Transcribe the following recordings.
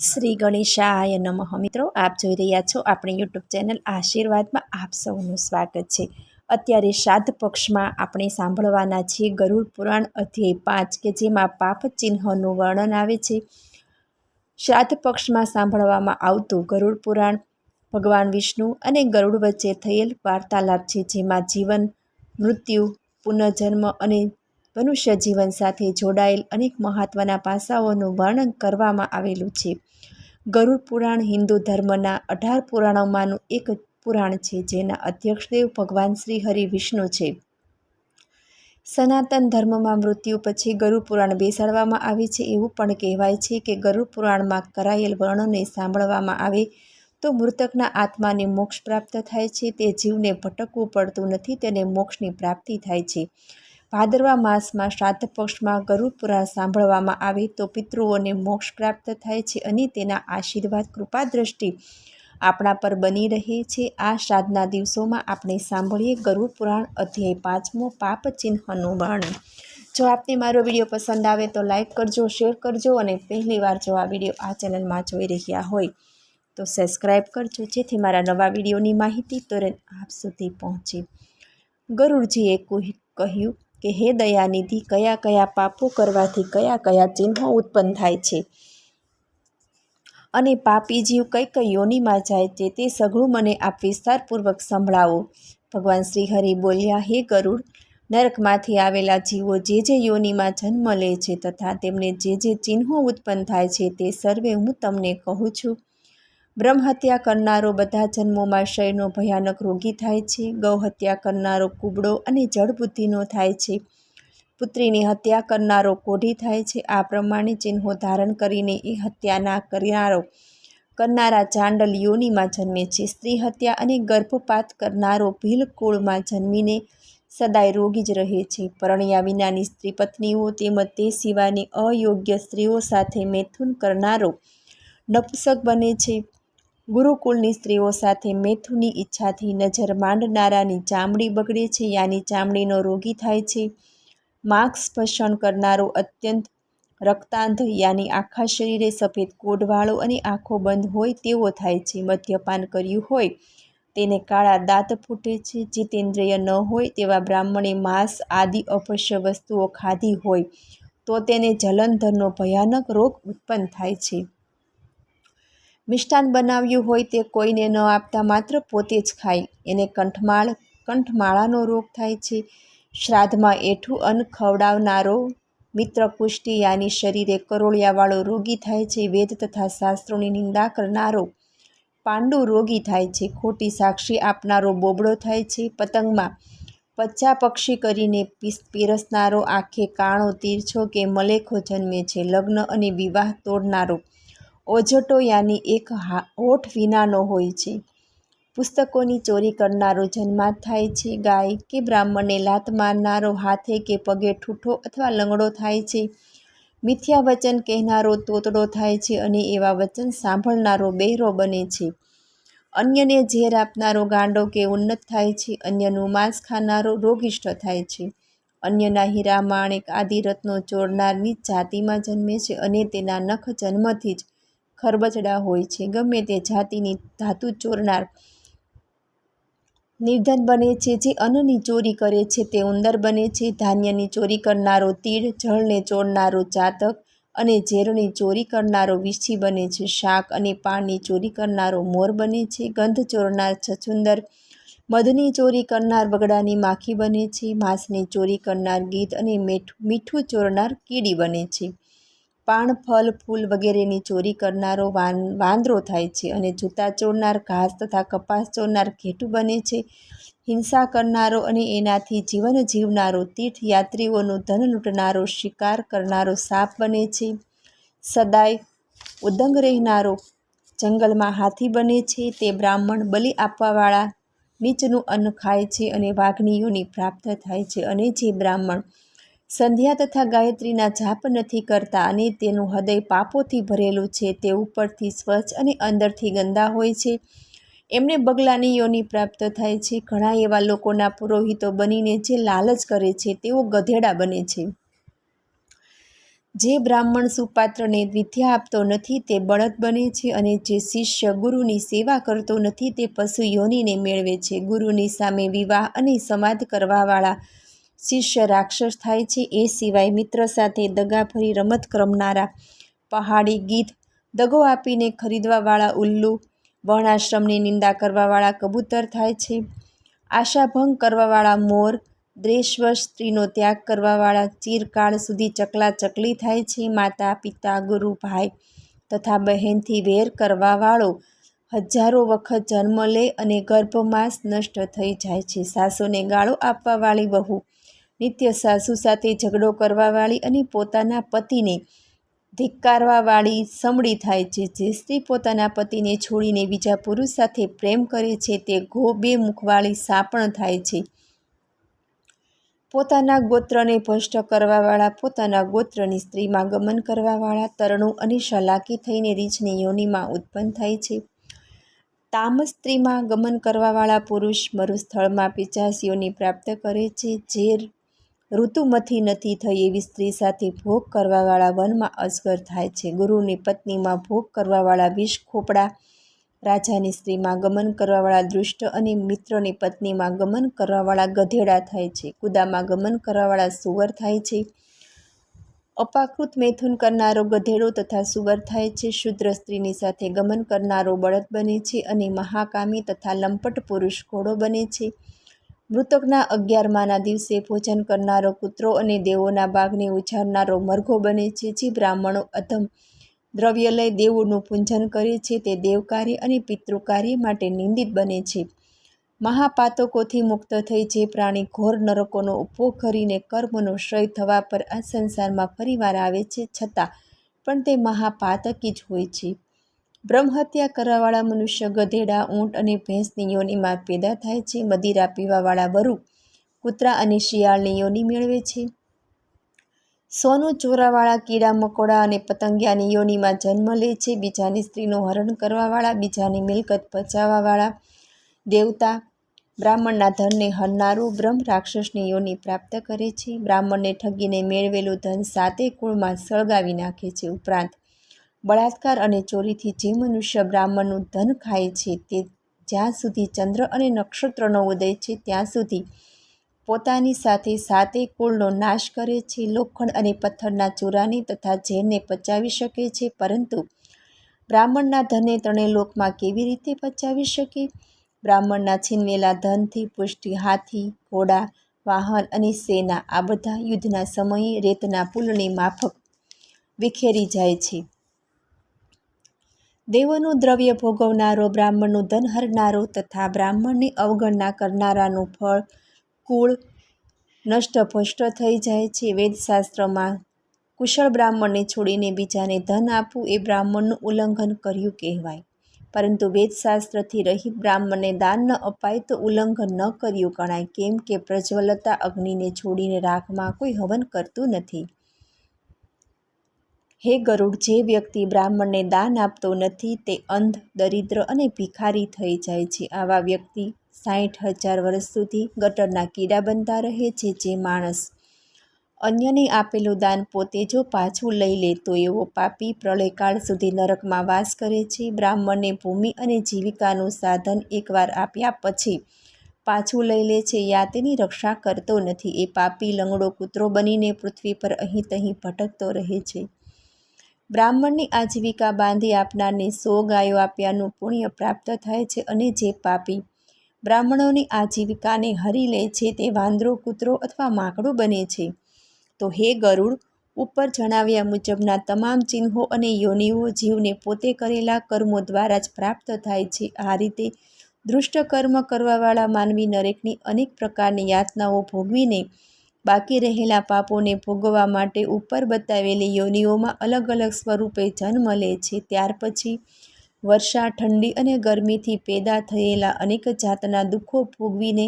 શ્રી ગણેશાય નમઃ. મિત્રો, આપ જોઈ રહ્યા છો આપણી યુટ્યુબ ચેનલ આશીર્વાદમાં આપ સૌનું સ્વાગત છે. અત્યારે શ્રાદ્ધ પક્ષમાં આપણે સાંભળવાના છીએ ગરુડ પુરાણ અધ્યાય પાંચ, કે જેમાં પાપ ચિહ્નનું વર્ણન આવે છે. શ્રાદ્ધ પક્ષમાં સાંભળવામાં આવતું ગરુડ પુરાણ, ભગવાન વિષ્ણુ અને ગરુડ વચ્ચે થયેલ વાર્તાલાપ છે, જેમાં જીવન, મૃત્યુ પુનર્જન્મ અને મનુષ્ય જીવન સાથે જોડાયેલ અનેક મહત્ત્વના પાસાઓનું વર્ણન કરવામાં આવેલું છે. ગરુડ પુરાણ હિન્દુ ધર્મના અઢાર પુરાણોમાંનું એક પુરાણ છે, જેના અધ્યક્ષદેવ ભગવાન શ્રી હરિ વિષ્ણુ છે. સનાતન ધર્મમાં મૃત્યુ પછી ગરુડ પુરાણ બેસાડવામાં આવે છે એવું પણ કહેવાય છે કે ગરુડ પુરાણમાં કરાયેલ વર્ણનને સાંભળવામાં આવે તો મૃતકના આત્માને મોક્ષ પ્રાપ્ત થાય છે, તે જીવને ભટકવું પડતું નથી, તેને મોક્ષની પ્રાપ્તિ થાય છે. ભાદરવા માસમાં શ્રાદ્ધ પક્ષમાં ગરુપુરા સાંભળવામાં આવે તો પિતૃઓને મોક્ષ પ્રાપ્ત થાય છે અને તેના આશીર્વાદ કૃપા દ્રષ્ટિ આપણા પર બની રહે છે. આ શ્રાદ્ધના દિવસોમાં આપણે સાંભળીએ ગરુડ પુરાણ અધ્યાય પાંચમો પાપ ચિહ્નનું વર્ણન. જો આપને મારો વીડિયો પસંદ આવે તો લાઇક કરજો, શેર કરજો અને પહેલી વાર જો આ વીડિયો આ ચેનલમાં જોઈ રહ્યા હોય તો સબસ્ક્રાઈબ કરજો. જેથી મારા નવા વિડીયોની માહિતી તુરંત આપ સુધી પહોંચે. ગરુડજીએ કહ્યું કે હે દયાનિધિ, કયા કયા પાપો કરવાથી કયા કયા ચિહ્નો ઉત્પન્ન થાય છે? અને પાપી જીવ કઈ કઈ યોનિમાં જાય છે તે સઘળું મને આપ વિસ્તારપૂર્વક સંભળાવો. ભગવાન શ્રી હરિ બોલ્યા, હે ગરુડ, નરકમાંથી આવેલા જીવો જે જે યોનિમાં જન્મ લે છે તથા તેમને જે જે ચિહ્નો ઉત્પન્ન થાય છે તે સર્વે હું તમને કહું છું. બ્રહ્મહત્યા કરનારો બધા જન્મોમાં ક્ષયનો ભયાનક રોગી થાય છે ગૌહત્યા કરનારો કુબડો અને જળબુદ્ધિનો થાય છે, પુત્રીની હત્યા કરનારો કોઢી થાય છે, આ પ્રમાણે ચિહ્નો ધારણ કરીને એ હત્યાના કરનારો કરનારા ચાંડલ યોનીમાં જન્મે છે. સ્ત્રી હત્યા અને ગર્ભપાત કરનારો ભીલ કુળમાં જન્મીને સદાય રોગી જ રહે છે. પરણ્યા વિનાની સ્ત્રી પત્નીઓ તેમજ તે સિવાયની અયોગ્ય સ્ત્રીઓ સાથે મૈથુન કરનારો નપુસક બને છે. ગુરુકુળની સ્ત્રીઓ સાથે મેથુની ઈચ્છાથી નજર માંડનારાની ચામડી બગડે છે, યાની ચામડીનો રોગી થાય છે. માર્ક્સ ભક્ષણ કરનારો અત્યંત રક્તાંધ, યાની આખા શરીરે સફેદ કોડવાળો અને આંખો બંધ હોય તેવો થાય છે. મદ્યપાન કર્યું હોય તેને કાળા દાંત ફૂટે છે. જીતેન્દ્રિય ન હોય તેવા બ્રાહ્મણે માંસ આદિ અપશ્ય વસ્તુઓ ખાધી હોય તો તેને જલંધરનો ભયાનક રોગ ઉત્પન્ન થાય છે. મિષ્ટાન બનાવ્યું હોય તે કોઈને ન આપતા માત્ર પોતે જ ખાય. એને કંઠમાળ, કંઠમાળાનો રોગ થાય છે. શ્રાદ્ધમાં એઠું અન્ન ખવડાવનારો મિત્ર પુષ્ટિ યાની શરીરે કરોળિયાવાળો રોગી થાય છે. વેદ તથા શાસ્ત્રોની નિંદા કરનારો પાંડુ રોગી થાય છે. ખોટી સાક્ષી આપનારો બોબડો થાય છે. પતંગમાં પચ્ચા પક્ષી કરીને પીરસનારો આંખે કાણો, તીરછો કે મલેખો જન્મે છે. લગ્ન અને વિવાહ તોડનારો ઓજટો યાની એક હોઠ વિનાનો હોય છે. પુસ્તકોની ચોરી કરનારો જન્માત થાય છે. ગાય કે બ્રાહ્મણને લાત મારનારો, હાથે કે પગે ઠૂઠો અથવા લંગડો થાય છે. મિથ્યા વચન કહેનારો તોતડો થાય છે અને એવા વચન સાંભળનારો બહેરો બને છે. અન્યને ઝેર આપનારો ગાંડો કે ઉન્નત થાય છે. અન્યનું માંસ ખાનારો રોગિષ્ઠ થાય છે. અન્યના હીરા, માણેક, આદિ રત્નો ચોરનારની જાતિમાં જન્મે છે અને તેના નખ જન્મથી જ ખરબચડા હોય છે. ગમે તે જાતિની ધાતુ ચોરનાર નિર્ધન બને છે, જે અન્નની ચોરી કરે છે, તે ઉંદર બને છે. ધાન્યની ચોરી કરનારો તીડ, જળને ચોરનારો ચાતક અને ઝેરની ચોરી કરનારો વિછી બને છે. શાક અને પાનની ચોરી કરનારો મોર બને છે. ગંધ ચોરનાર છછુંદર, મધની ચોરી કરનાર બગડાની માખી બને છે. માંસની ચોરી કરનાર ગીધ અને મીઠું ચોરનાર કીડી બને છે. પાન ફળ ફૂલ વગેરેની ચોરી કરનારો વાન, વાંદરો થાય છે અને જૂતા ચોરનાર, ઘાસ તથા કપાસ ચોરનાર ઘેટું બને છે. હિંસા કરનારો અને એનાથી જીવન જીવનારો તીર્થયાત્રીઓનું ધન લૂંટનારો, શિકાર કરનારો સાપ બને છે. સદાય ઉદંગ રહેનારો જંગલમાં હાથી બને છે. તે બ્રાહ્મણ બલિ આપવાવાળા નીચનું અન્ન ખાય છે અને વાઘનીઓની પ્રાપ્ત થાય છે અને જે બ્રાહ્મણ સંધ્યા તથા ગાયત્રીના જાપ નથી કરતા અને તેનું હૃદય પાપોથી ભરેલું છે, તે ઉપરથી સ્વચ્છ અને અંદરથી ગંદા હોય છે. એમને બગલાની યોની પ્રાપ્ત થાય છે. ઘણા એવા લોકોના પુરોહિતો બનીને જે લાલચ કરે છે, તેઓ ગધેડા બને છે. જે બ્રાહ્મણ સુપાત્રને વિદ્યા આપતો નથી, તે બળદ બને છે અને જે શિષ્ય ગુરુની સેવા કરતો નથી, તે પશુ યોનિને મેળવે છે. ગુરુની સામે વિવાહ અને સમાધ કરવાવાળા શિષ્ય રાક્ષસ થાય છે, એ સિવાય મિત્ર સાથે દગાફરી રમત રમનારા પહાડી ગીધ દગો આપીને ખરીદવાવાળા ઉલ્લુ વર્ણાશ્રમની નિંદા કરવાવાળા કબૂતર થાય છે, આશાભંગ કરવાવાળા મોર દ્વેષવશ સ્ત્રીનો ત્યાગ કરવાવાળા ચિરકાળ સુધી ચકલા ચકલી થાય છે, માતા, પિતા, ગુરુ, ભાઈ તથા બહેનથી વેર કરવાવાળો હજારો વખત જન્મ લે અને ગર્ભમાસ નષ્ટ થઈ જાય છે, સાસુને ગાળો આપવાવાળી વહુ નિત્ય સાસુ સાથે ઝઘડો કરવાવાળી અને પોતાના પતિને ધિક્કારવાવાળી સમળી થાય છે. જે સ્ત્રી પોતાના પતિને છોડીને બીજા પુરુષ સાથે પ્રેમ કરે છે, તે ગો બે મુખવાળી સાપણ થાય છે. પોતાના ગોત્રને ભ્રષ્ટ કરવાવાળા, પોતાના ગોત્રની સ્ત્રીમાં ગમન કરવાવાળા, તરણું અને શલાકી થઈને રીછની યોનિમાં ઉત્પન્ન થાય છે. તામસ સ્ત્રીમાં ગમન કરવાવાળા પુરુષ મરુસ્થળમાં પિચાસ યોનિ પ્રાપ્ત કરે છે. જે ઋતુમથી નથી થઈ એવી સ્ત્રી સાથે ભોગ કરવાવાળા વનમાં અજગર થાય છે. ગુરુની પત્નીમાં ભોગ કરવાવાળા વિષ ખોપડા, રાજાની સ્ત્રીમાં ગમન કરવાવાળા દૃષ્ટ અને મિત્રની પત્નીમાં ગમન કરવાવાળા ગધેડા થાય છે. કુદામાં ગમન કરવાવાળા સુવર થાય છે. અપાકૃત મૈથુન કરનારો ગધેડો તથા સુવર થાય છે. શુદ્ર સ્ત્રીની સાથે ગમન કરનારો બળદ બને છે અને મહાકામી તથા લંપટ પુરુષ ઘોડો બને છે. મૃતકના અગિયારમાના દિવસે ભોજન કરનારો કૂતરો અને દેવોના બાગને ઉછાળનારો મરઘો બને છે, જે બ્રાહ્મણો અધમ દ્રવ્ય લઈ દેવોનું પૂંજન કરે છે. તે દેવકાર્ય અને પિતૃકાર્ય માટે નિંદિત બને છે. મહાપાતકોથી મુક્ત થઈ જે પ્રાણી ઘોર નરકોનો ઉપભોગ કરીને કર્મનો ક્ષય થવા પર આ સંસારમાં ફરીવાર આવે છે, છતાં પણ તે મહાપાતકી જ હોય છે. બ્રહ્મહત્યા કરવાવાળા મનુષ્ય ગધેડા, ઊંટ અને ભેંસની યોનિમાં પેદા થાય છે. મદિરા પીવાવાળા વરુ કૂતરા અને શિયાળની યોનિ મેળવે છે. સોનું ચોરાવાળા કીડા, મકોડા અને પતંગિયાની યોનિમાં જન્મ લે છે. બીજાની સ્ત્રીનું હરણ કરવાવાળા, બીજાની મિલકત પચાવવાવાળા દેવતા બ્રાહ્મણના ધનને હરનારું બ્રહ્મ રાક્ષસની યોનિ પ્રાપ્ત કરે છે. બ્રાહ્મણને ઠગીને મેળવેલું ધન સાતે કુળમાં સળગાવી નાખે છે. ઉપરાંત બળાત્કાર અને ચોરીથી જે મનુષ્ય બ્રાહ્મણનું ધન ખાય છે તે જ્યાં સુધી ચંદ્ર અને નક્ષત્રનો ઉદય છે, ત્યાં સુધી પોતાની સાથે સાતે કુળનો નાશ કરે છે, લોખંડ અને પથ્થરના ચૂરાને તથા ઝેરને પચાવી શકે છે, પરંતુ બ્રાહ્મણના ધને ત્રણેય લોકમાં કેવી રીતે પચાવી શકે? બ્રાહ્મણના છીનવેલા ધનથી પુષ્ટિ, હાથી, ઘોડા, વાહન અને સેના આ બધા યુદ્ધના સમયે રેતના પુલની માફક વિખેરી જાય છે. દેવોનું દ્રવ્ય ભોગવનારો બ્રાહ્મણનું ધન હરનારો તથા બ્રાહ્મણની અવગણના કરનારાનું ફળ, કુળ નષ્ટ ભ્રષ્ટ થઈ જાય છે. વેદશાસ્ત્રમાં કુશળ બ્રાહ્મણને છોડીને બીજાને ધન આપવું એ બ્રાહ્મણનું ઉલ્લંઘન કર્યું કહેવાય. પરંતુ વેદશાસ્ત્રથી રહિત બ્રાહ્મણને દાન ન અપાય તો ઉલ્લંઘન ન કર્યું ગણાય. કેમ કે પ્રજ્વલતા અગ્નિને છોડીને રાખમાં કોઈ હવન કરતું નથી. હે ગરુડ, જે વ્યક્તિ બ્રાહ્મણને દાન આપતો નથી, તે અંધ, દરિદ્ર અને ભિખારી થઈ જાય છે. આવા વ્યક્તિ સાઠ હજાર વર્ષ સુધી ગટરના કીડા બનતા રહે છે. જે માણસ અન્યને આપેલું દાન પોતે જો પાછું લઈ લે, તો એવો પાપી પ્રલયકાળ સુધી નરકમાં વાસ કરે છે. બ્રાહ્મણને ભૂમિ અને જીવિકાનું સાધન એકવાર આપ્યા પછી પાછું લઈ લે છે. યા તેની રક્ષા કરતો નથી. એ પાપી લંગડો કૂતરો બનીને પૃથ્વી પર અહીં તહીં ભટકતો રહે છે. બ્રાહ્મણની આજીવિકા બાંધી આપનારને સો ગાયો આપ્યાનું પુણ્ય પ્રાપ્ત થાય છે અને જે પાપી બ્રાહ્મણોની આજીવિકાને હરી લે છે તે વાંદરો, કૂતરો અથવા માકડો બને છે. તો હે ગરુડ, ઉપર જણાવ્યા મુજબના તમામ ચિહ્નો અને યોનિઓ જીવને પોતે કરેલા કર્મો દ્વારા જ પ્રાપ્ત થાય છે. આ રીતે દૃષ્ટ કર્મ કરવાવાળા માનવી નરેકની અનેક પ્રકારની યાતનાઓ ભોગવીને બાકી રહેલા પાપોને ભોગવવા માટે ઉપર બતાવેલી યોનિઓમાં અલગ અલગ સ્વરૂપે જન્મ લે છે. ત્યાર પછી વર્ષા ઠંડી અને ગરમીથી પેદા થયેલા અનેક જાતના દુઃખો ભોગવીને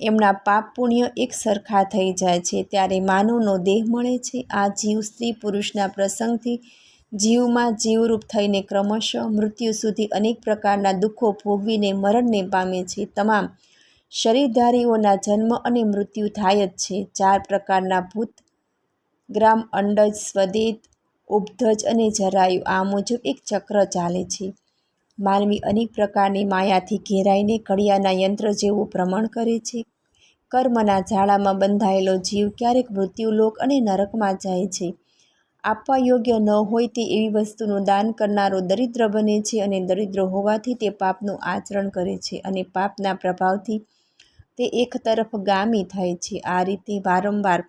એમના પાપ પુણ્ય એક સરખા થઈ જાય છે. ત્યારે માનવનો દેહ મળે છે. આ જીવ સ્ત્રી પુરુષના પ્રસંગથી જીવમાં જીવરૂપ થઈને ક્રમશઃ મૃત્યુ સુધી અનેક પ્રકારના દુઃખો ભોગવીને મરણને પામે છે. તમામ શરીરધારીઓના જન્મ અને મૃત્યુ થાય જ છે. ચાર પ્રકારના ભૂત, ગ્રામ, અંડજ, સ્વદેત ઉપધજ અને જરાયુ. આ મુજબ એક ચક્ર ચાલે છે. માનવી અનેક પ્રકારની માયાથી ઘેરાઈને ઘડિયાના યંત્ર જેવું ભ્રમણ કરે છે. કર્મના ઝાડામાં બંધાયેલો જીવ ક્યારેક મૃત્યુલોક અને નરકમાં જાય છે. આપવા યોગ્ય ન હોય તે એવી વસ્તુનું દાન કરનારો દરિદ્ર બને છે અને દરિદ્ર હોવાથી તે પાપનું આચરણ કરે છે અને પાપના પ્રભાવથી તે એક તરફ ગામી થાય છે. આ રીતે વારંવાર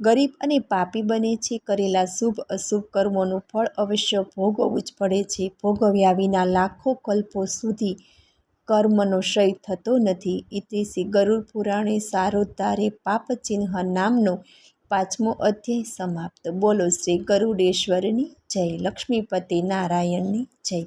ગરીબ અને પાપી બને છે. કરેલા શુભ અશુભ કર્મોનું ફળ અવશ્ય ભોગવવું જ પડે છે. ભોગવ્યા વિના લાખો કલ્પો સુધી કર્મનો ક્ષય થતો નથી. ઇતિ શ્રી ગરુડ પુરાણે સારોદ્ધારે પાપચિહ્ન નામનો પાંચમો અધ્યાય સમાપ્ત. બોલો શ્રી ગરુડેશ્વરની જય. લક્ષ્મીપતિ નારાયણની જય.